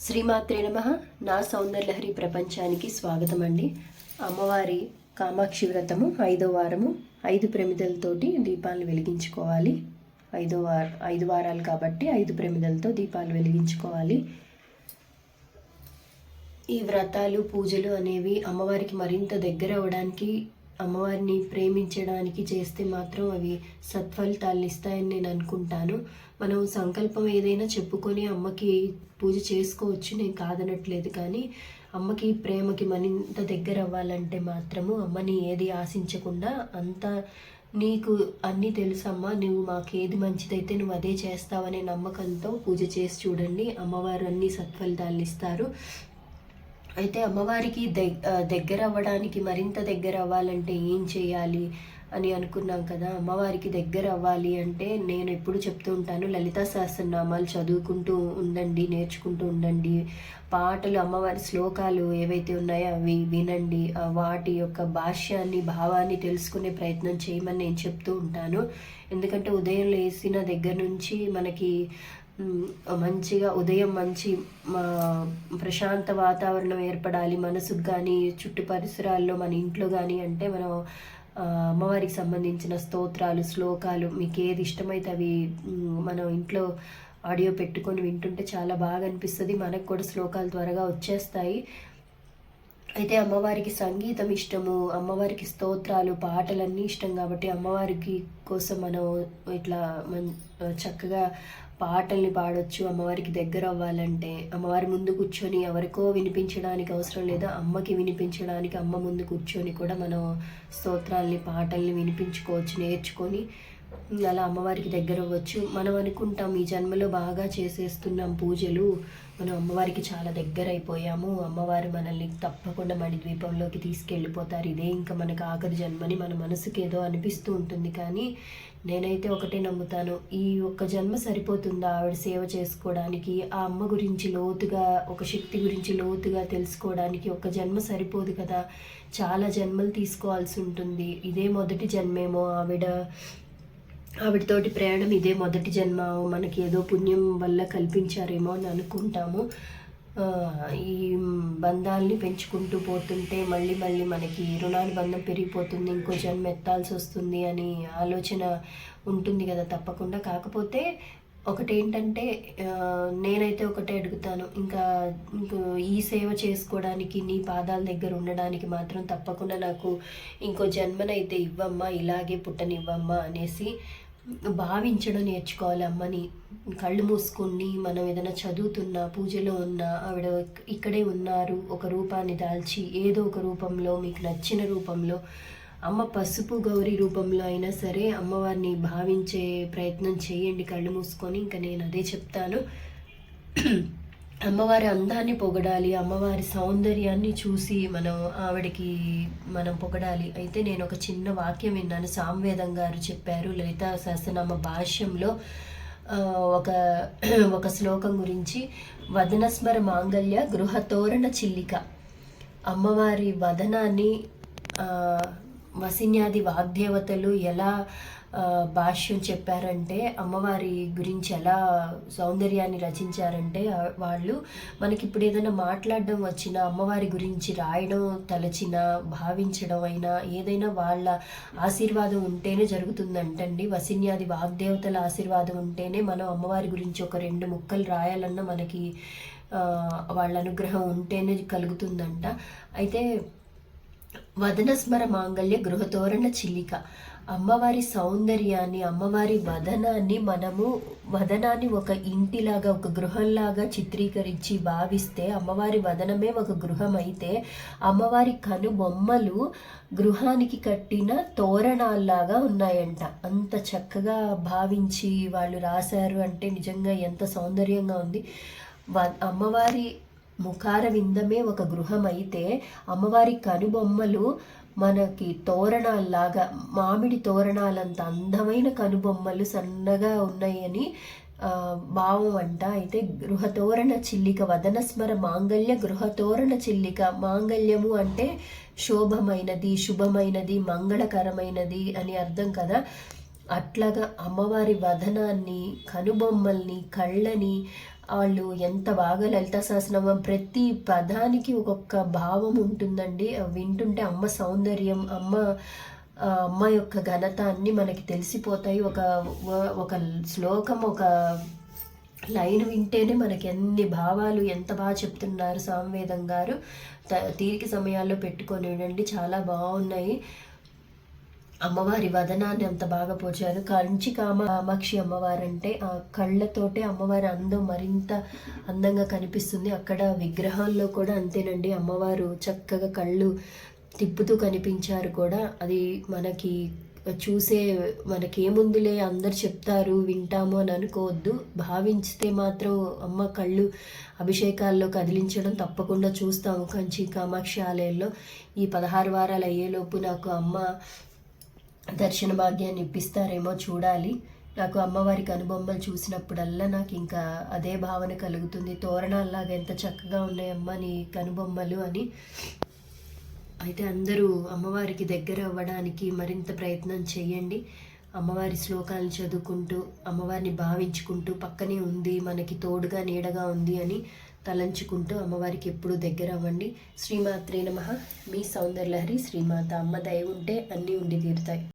శ్రీమాత్రే నమ. నా సౌందర్యహరి ప్రపంచానికి స్వాగతం అండి అమ్మవారి కామాక్షి వ్రతము ఐదో వారము. ఐదు ప్రమిదలతోటి దీపాలను వెలిగించుకోవాలి. ఐదో వార ఐదు వారాలు కాబట్టి ఐదు ప్రమిదలతో దీపాలు వెలిగించుకోవాలి. ఈ వ్రతాలు పూజలు అనేవి అమ్మవారికి మరింత దగ్గర అవ్వడానికి అమ్మవారిని ప్రేమించడానికి చేస్తే మాత్రం అవి సత్ఫలితాలు ఇస్తాయని నేను అనుకుంటాను. మనం సంకల్పం ఏదైనా చెప్పుకొని అమ్మకి పూజ చేసుకోవచ్చు నేను కాదనట్లేదు. కానీ అమ్మకి ప్రేమకి మరింత దగ్గర అవ్వాలంటే మాత్రము అమ్మని ఏది ఆశించకుండా అంత నీకు అన్నీ తెలుసమ్మా నువ్వు మాకు ఏది మంచిదైతే నువ్వు అదే చేస్తావనే నమ్మకంతో పూజ చేసి చూడండి. అమ్మవారు అన్ని సత్ఫలితాలు ఇస్తారు. అయితే అమ్మవారికి దగ్గర అవ్వడానికి మరింత దగ్గర అవ్వాలంటే ఏం చేయాలి? అని అనుకున్నాం కదా అమ్మవారికి దగ్గర అవ్వాలి అంటే నేను ఎప్పుడు చెప్తూ ఉంటాను లలితా సహస్రనామాలు చదువుకుంటూ ఉండండి నేర్చుకుంటూ ఉండండి. పాటలు అమ్మవారి శ్లోకాలు ఏవైతే ఉన్నాయో అవి వినండి. వాటి యొక్క భాష్యాన్ని భావాన్ని తెలుసుకునే ప్రయత్నం చేయమని నేను చెప్తూ ఉంటాను. ఎందుకంటే ఉదయం లేచిన దగ్గర నుంచి మనకి మంచిగా ఉదయం మంచి మా ప్రశాంత వాతావరణం ఏర్పడాలి. మనసుకు కానీ చుట్టు పరిసరాల్లో మన ఇంట్లో కానీ అంటే మనం అమ్మవారికి సంబంధించిన స్తోత్రాలు శ్లోకాలు మీకు ఏది ఇష్టమైతే అవి మనం ఇంట్లో ఆడియో పెట్టుకొని వింటుంటే చాలా బాగా అనిపిస్తుంది. మనకు కూడా శ్లోకాలు త్వరగా వచ్చేస్తాయి. అయితే అమ్మవారికి సంగీతం ఇష్టము అమ్మవారికి స్తోత్రాలు పాటలన్నీ ఇష్టం కాబట్టి అమ్మవారికి కోసం మనం ఇట్లా మన్ చక్కగా పాటల్ని పాడొచ్చు అమ్మవారికి దగ్గర అవ్వాలంటే అమ్మవారి ముందు కూర్చొని ఎవరికో వినిపించడానికి అవసరం లేదు అమ్మకి వినిపించడానికి అమ్మ ముందు కూర్చొని కూడా మనం స్తోత్రాల్ని పాటల్ని వినిపించుకోవచ్చు నేర్చుకొని అలా అమ్మవారికి దగ్గర అవ్వచ్చు. మనం అనుకుంటాం ఈ జన్మలో బాగా చేసేస్తున్నాం పూజలు. మనం అమ్మవారికి చాలా దగ్గర అయిపోయాము. అమ్మవారు మనల్ని తప్పకుండా మణి ద్వీపంలోకి తీసుకెళ్ళిపోతారు. ఇదే ఇంకా మనకు ఆఖరి జన్మని మన మనసుకి ఏదో అనిపిస్తూ ఉంటుంది. కానీ నేనైతే ఒకటే నమ్ముతాను. ఈ ఒక్క జన్మ సరిపోతుందా? ఆవిడ సేవ చేసుకోవడానికి ఆ అమ్మ గురించి లోతుగా ఒక శక్తి గురించి లోతుగా తెలుసుకోవడానికి ఒక జన్మ సరిపోదు కదా? చాలా జన్మలు తీసుకోవాల్సి ఉంటుంది. ఇదే మొదటి జన్మేమో ఆవిడ. ఆవిడతోటి ప్రయాణం ఇదే మొదటి జన్మ. మనకి ఏదో పుణ్యం వల్ల కల్పించారేమో అని అనుకుంటాము. ఈ బంధాల్ని పెంచుకుంటూ పోతుంటే మళ్ళీ మళ్ళీ మనకి రుణానుబంధం పెరిగిపోతుంది ఇంకో జన్మ ఎత్తాల్సి వస్తుంది అని ఆలోచన ఉంటుంది కదా తప్పకుండా. కాకపోతే ఒకటేంటంటే ఏంటంటే నేనైతే ఒకటే అడుగుతాను. ఇంకా ఇంకో ఈ సేవ చేసుకోవడానికి నీ పాదాల దగ్గర ఉండడానికి మాత్రం తప్పకుండా నాకు ఇంకో జన్మనైతే ఇవ్వమ్మా ఇలాగే పుట్టనివ్వమ్మా అనేసి భావించడం నేర్చుకోవాలి అమ్మని. కళ్ళు మూసుకొని మనం ఏదైనా చదువుతున్నా పూజలో ఉన్నా ఆవిడ ఇక్కడే ఉన్నారు ఒక రూపాన్ని దాల్చి ఏదో ఒక రూపంలో మీకు నచ్చిన రూపంలో అమ్మ పసుపు గౌరీ రూపంలో అయినా సరే అమ్మవారిని భావించే ప్రయత్నం చేయండి కళ్ళు మూసుకొని. ఇంకా నేను అదే చెప్తాను. అమ్మవారి అందాన్ని పొగడాలి అమ్మవారి సౌందర్యాన్ని చూసి మనం ఆవిడకి మనం పొగడాలి. అయితే నేను ఒక చిన్న వాక్యం విన్నాను. సామ్వేదం గారు చెప్పారు లలితా సహస్రనామ భాష్యంలో ఒక ఒక శ్లోకం గురించి. వదనస్మర మాంగళ్య గృహతోరణ చిల్లిక. అమ్మవారి వదనాన్ని వసిన్యాది వాగ్దేవతలు ఎలా భాష్యం చెప్పారంటే అమ్మవారి గురించి ఎలా సౌందర్యాన్ని రచించారంటే వాళ్ళు మనకి ఇప్పుడు ఏదైనా మాట్లాడడం వచ్చినా అమ్మవారి గురించి రాయడం తలచిన భావించడం అయినా ఏదైనా వాళ్ళ ఆశీర్వాదం ఉంటేనే జరుగుతుందంటండి. వసిన్యాది వాగ్దేవతల ఆశీర్వాదం ఉంటేనే మనం అమ్మవారి గురించి ఒక రెండు ముక్కలు రాయాలన్నా మనకి వాళ్ళ అనుగ్రహం ఉంటేనే కలుగుతుందంట. అయితే వదనస్మర మాంగళ్య గృహతోరణ చిల్లిక. అమ్మవారి సౌందర్యాన్ని అమ్మవారి వదనాన్ని మనము వదనాన్ని ఒక ఇంటిలాగా ఒక గృహంలాగా చిత్రీకరించి భావిస్తే అమ్మవారి వదనమే ఒక గృహం అయితే అమ్మవారి కనుబొమ్మలు గృహానికి కట్టిన తోరణాల్లాగా ఉన్నాయంట. అంత చక్కగా భావించి వాళ్ళు రాశారు అంటే నిజంగా ఎంత సౌందర్యంగా ఉంది. వ- అమ్మవారి ముఖార విందమే ఒక గృహం అయితే అమ్మవారి కనుబొమ్మలు మనకి తోరణాల్లాగా మామిడి తోరణాలంత అందమైన కనుబొమ్మలు సన్నగా ఉన్నాయని భావం అంట. అయితే గృహతోరణ చిల్లిక వదనస్మర మాంగళ్య గృహతోరణ చిల్లిక మాంగళ్యము అంటే శోభమైనది శుభమైనది మంగళకరమైనది అని అర్థం కదా. అట్లాగా అమ్మవారి వదనాన్ని కనుబొమ్మల్ని కళ్ళని వాళ్ళు ఎంత బాగా లలిత సహస్రనామం ప్రతి పదానికి ఒక్కొక్క భావం ఉంటుందండి. వింటుంటే అమ్మ సౌందర్యం అమ్మ అమ్మ యొక్క ఘనత అన్నీ మనకి తెలిసిపోతాయి. ఒక ఒక శ్లోకం ఒక లైన్ వింటేనే మనకి ఎన్ని భావాలు ఎంత బాగా చెప్తున్నారు సామవేదం గారు. తీరిక సమయాల్లో పెట్టుకొని చాలా బాగున్నాయి. అమ్మవారి వదనాన్ని అంత బాగా పోచారు. కంచి కామ కామాక్షి అమ్మవారు అంటే ఆ కళ్ళతోటే అమ్మవారి అందం మరింత అందంగా కనిపిస్తుంది. అక్కడ విగ్రహాల్లో కూడా అంతేనండి. అమ్మవారు చక్కగా కళ్ళు తిప్పుతూ కనిపించారు కూడా. అది మనకి చూసే మనకేముందులే అందరు చెప్తారు వింటాము అని అనుకోవద్దు. భావించితే మాత్రం అమ్మ కళ్ళు అభిషేకాల్లో కదిలించడం తప్పకుండా చూస్తాము కంచి కామాక్షి ఆలయంలో. ఈ పదహారు వారాలు అయ్యేలోపు నాకు అమ్మ దర్శన భాగ్యాన్ని ఇప్పిస్తారేమో చూడాలి. నాకు అమ్మవారి కనుబొమ్మలు చూసినప్పుడల్లా నాకు ఇంకా అదే భావన కలుగుతుంది. తోరణాల్లాగా ఎంత చక్కగా ఉన్నాయమ్మ నీ కనుబొమ్మలు అని. అయితే అందరూ అమ్మవారికి దగ్గర అవ్వడానికి మరింత ప్రయత్నం చేయండి. అమ్మవారి శ్లోకాలను చదువుకుంటూ అమ్మవారిని భావించుకుంటూ పక్కనే ఉంది మనకి తోడుగా నీడగా ఉంది అని తలంచుకుంటూ అమ్మవారికి ఎప్పుడూ దగ్గర అవ్వండి. శ్రీమాత్రే నమ. మీ సౌందర్యలహరి శ్రీమాత అమ్మ దయ ఉంటే అన్నీ ఉండి తీరుతాయి.